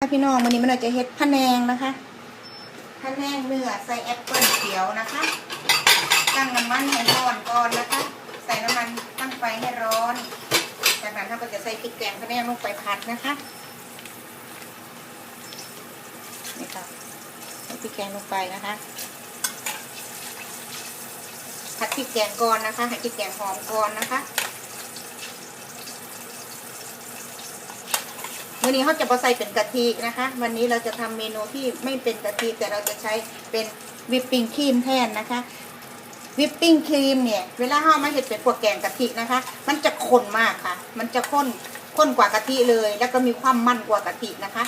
พี่น้องวันนี้มันจะเฮ็ดพะแนงนะคะพะแนงเนื้อใส่แอปเปิลเขียวนะคะ ตั้งน้ำมันให้ร้อนก่อนนะคะ ใส่น้ำมันตั้งไฟให้ร้อน จากนั้นเราก็จะใส่พริกแกงพะแนงลงไปผัดนะคะนี่ค่ะใส่พริกแกงลงไปนะคะ ผัดพริกแกงก่อนนะคะให้พริกแกงหอมก่อนนะคะ วันนี้เขาจะมาใส่เป็นกะทินะคะ วันนี้เราจะทำเมนูที่ไม่เป็นกะทิแต่เราจะใช้เป็นวิปปิ้งครีมแทนนะคะวิปปิ้งครีมเนี่ยเวลาเรามาเห็ดเป็นพวกแกงกะทินะคะ มันจะข้นมากค่ะ มันจะข้นข้นกว่ากะทิเลย แล้วก็มีความมันกว่ากะทินะคะ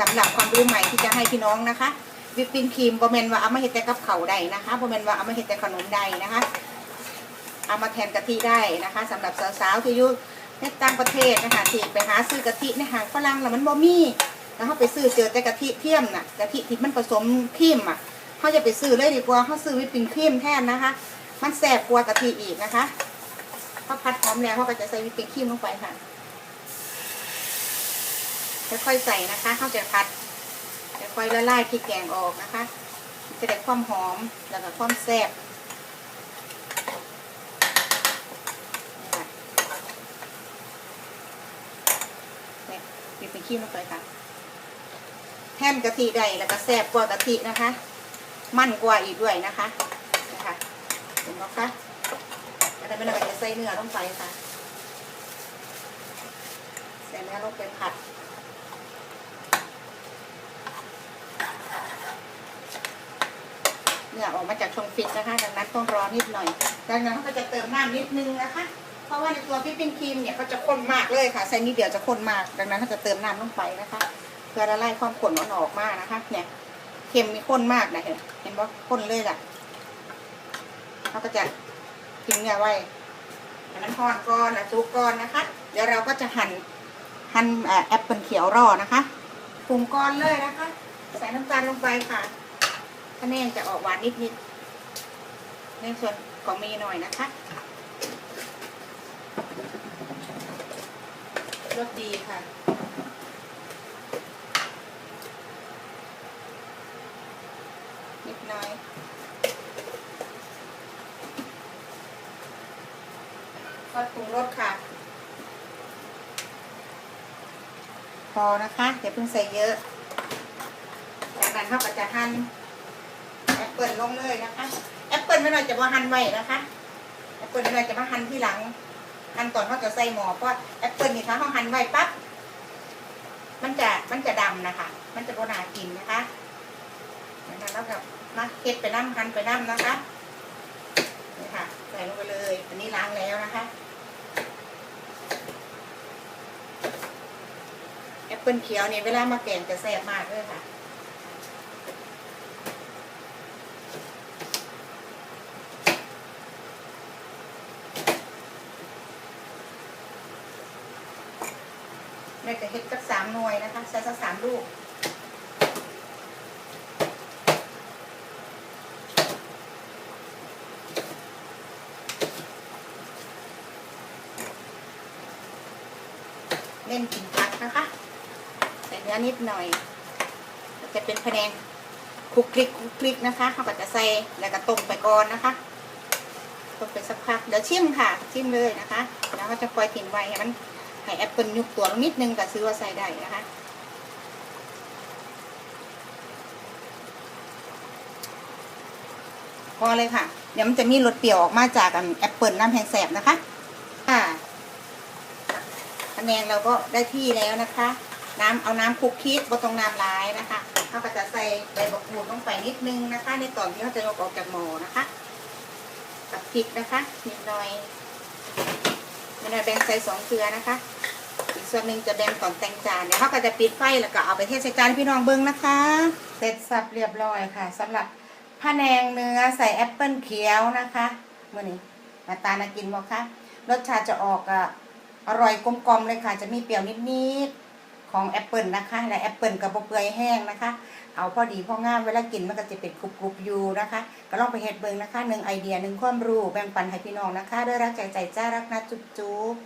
สำหรับความรู้ใหม่ที่จะให้พี่น้องนะคะวิปปิ้งครีมบะเมนว่าเอามาเห็ดแต่กับเข่าได้นะคะบะเมนว่าเอามาเห็ดแต่ขนมได้นะคะ เอามาแทนกะทิได้นะคะสำหรับสาวๆที่อยุ ในต่างประเทศนะคะที่ไปหาซื้อกะทิในห้างฝรั่งแล้วมันบ่มีแล้วเขาไปซื้อเจอแต่กะทิเทียมน่ะกะทิที่มันผสมครีมอะเขาจะไปซื้อเลยดีกว่าเขาซื้อวิปปิ้งครีมแทนนะคะ มันแสบกว่ากะทิอีกนะคะพอพัดพร้อมแล้วเขาก็จะใส่วิปปิ้งครีมลงไปค่ะค่อยๆใส่นะคะเขาจะพัดค่อยๆละลายพริกแกงออกนะคะจะได้ความหอมแล้วก็ความแซ่บ เนี่ยบีบ เป็นขี้ลงไปค่ะแท่นกะทิได้แล้วก็แซ่บกว่ากะทินะคะ มั่นกว่าอีกด้วยนะคะนะคะเห็นไหมคะแล้วก็ไม่เราจะใส่เนื้อลงไปค่ะใส่เนื้อลงไปผัดเนื้อออกมาจากชงฟิตนะคะ ดังนั้นต้องรอนิดหน่อย ดังนั้นเขาก็จะเติมน้ำนิดนึงนะคะ เพราะว่าในตัวพี่ปิ้งครีมเนี่ยเขาจะข้นมากเลยค่ะใส่นิดเดียวจะข้นมาก ดังนั้นเขาจะเติมน้ำลงไปนะคะ เพื่อละลายความข้นมันออกมากนะคะ เนี่ยเค็มมีข้นมากนะเห็นเห็นว่าข้นเลยล่ะเขาก็จะทิ้งเนี่ยไว้ให้มันทอดก่อนนะซุปก่อนนะคะ เดี๋ยวเราก็จะหั่นหั่นแอปเปิลเขียวรอนะคะปรุงก่อนเลยนะคะ ใส่น้ำตาลลงไปค่ะคะแนนจะออกหวานนิดๆในส่วนของมีหน่อยนะคะ รสดีค่ะ นิดหน่อยก็ปรุงรสค่ะ พอนะคะอย่าเพิ่งใส่เยอะจากนั้นเขาก็จะหั่นแอปเปิลลงเลยนะคะ แอปเปิลไม่หน่อยจะมาหั่นไว้นะคะ แอปเปิลไม่หน่อยจะมาหั่นที่หลัง หั่นตอนเขาจะใส่หม้อเพราะแอปเปิลนี่ถ้าเขาหั่นไว้ปั๊บมันจะมันจะดำนะคะ มันจะโบนากินนะคะนะคะแล้วก็มาเก็ดไปน้ำหั่นไปน้ำนะคะนี่ค่ะใส่ลงไปเลย อันนี้ล้างแล้วนะคะแอปเปิลเขียวเนี่ยเวลามาแกงจะแซ่บมากเลยค่ะ แม่จะเฮ็ดสักสามหน่วยนะคะใส่สักสามลูกเล่นกินผักนะคะ ใส่เนื้อนิดหน่อย จะเป็นพะแนงคลุกคลิกคลุกคลิกนะคะเขาก็จะใส่แล้วก็ต้มไปก่อนนะคะต้มไปสักพักเดี๋ยวชิมค่ะ ชิมเลยนะคะ แล้วก็จะปล่อยทิ้งไว้ให้มัน ให้แอปเปิลยุบตัวลงนิดนึงก็ซื้อว่าใส่ได้นะคะพอเลยค่ะ เดี๋ยวมันจะมีรสเปรี้ยวออกมาจากแอปเปิลน้ำแห้งแสบนะคะค่ะคะแนนเราก็ได้ที่แล้วนะคะ น้ำเอาน้ำคุกคิดบนตรงน้ำร้ายนะคะเขาก็จะใส่ใบบักหูดลงไปนิดนึงนะคะ ในตอนที่เขาจะยกออกจากหม้อนะคะ กับพริกนะคะนิดหน่อย มันจะแบ่งใส่สองเกลือนะคะ อีกส่วนหนึ่งจะแบ่งก่อนแต่งจานเดี๋ยวเขาก็จะปิดไฟแล้วก็เอาไปเทใส่จานพี่น้องเบิ้งนะคะ เสร็จสับเรียบร้อยค่ะสำหรับผ้าแนงเนื้อใส่แอปเปิลเขียวนะคะเมื่อนี้มาตานากินบ่คะรสชาติจะออกอะอร่อยกลมๆเลยค่ะ จะมีเปรี้ยวนิดๆ ของแอปเปิลนะคะ และแอปเปิลกับบเปื่อยแห้งนะคะ เอาพอดีพองามเวลากินมันก็จะเป็นกรุบกรุบอยู่นะคะ ก็ลองไปเฮ็ดเบิ่งนะคะหนึ่งไอเดียหนึ่งความรู้แบ่งปันให้พี่น้องนะคะ ด้วยรักใจใจจ้ารักนะจุ๊บๆ